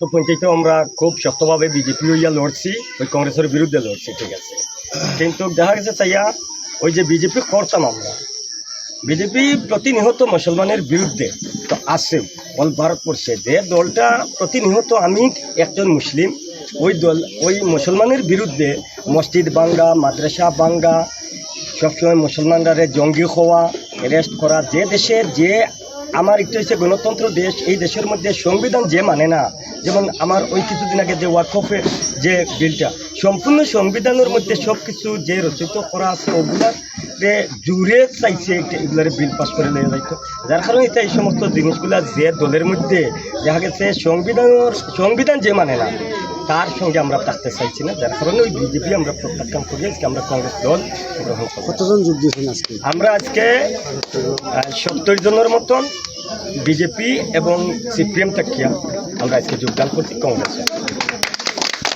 তো পঞ্চায়েতে আমরা খুব শক্তভাবে বিজেপি হইয়া লড়ছি, ওই কংগ্রেসের বিরুদ্ধে লড়ছি, ঠিক আছে। কিন্তু দেখা গেছে চাইয়া ওই যে বিজেপি করতাম আমরা। বিজেপি প্রতিনিহত মুসলমানের বিরুদ্ধে তো আছে অল ভারতবর্ষে। যে দলটা প্রতিনিহত আমি একজন মুসলিম, ওই দল, ওই মুসলমানের বিরুদ্ধে মসজিদ বাঙ্গা মাদ্রাসা বাঙ্গা সবসময় মুসলমানরা জঙ্গি হওয়া অ্যারেস্ট করা, যে দেশের যে, আমার একটু হচ্ছে গণতন্ত্র দেশ, এই দেশের মধ্যে সংবিধান যে মানে না যেমন আমার ওই কিছুদিন আগে যে ওয়াকফের যে বিলটা সম্পূর্ণ সংবিধানের মধ্যে সব কিছু যে রচিত করা আছে ওগুলার যে জুড়ে চাইছে এগুলার বিল পাস করে নিয়ে যাইতো। যার কারণে এটা এই সমস্ত জিনিসগুলা যে দলের মধ্যে দেখা গেছে সংবিধানের সংবিধান যে মানে না তার সঙ্গে আমরা থাকতে চাইছি না। যার কারণে ওই বিজেপি আমরা প্রত্যাখ্যান করি আজকে আমরা কংগ্রেস দল গ্রহণ করব। কতজন যোগ দিয়েছেন আজকে? আমরা আজকে সত্তর জনের মতন। বিজেপি এবং সিপিএম টাকিয়া আমরা আজকে যোগদান করছি কংগ্রেসে।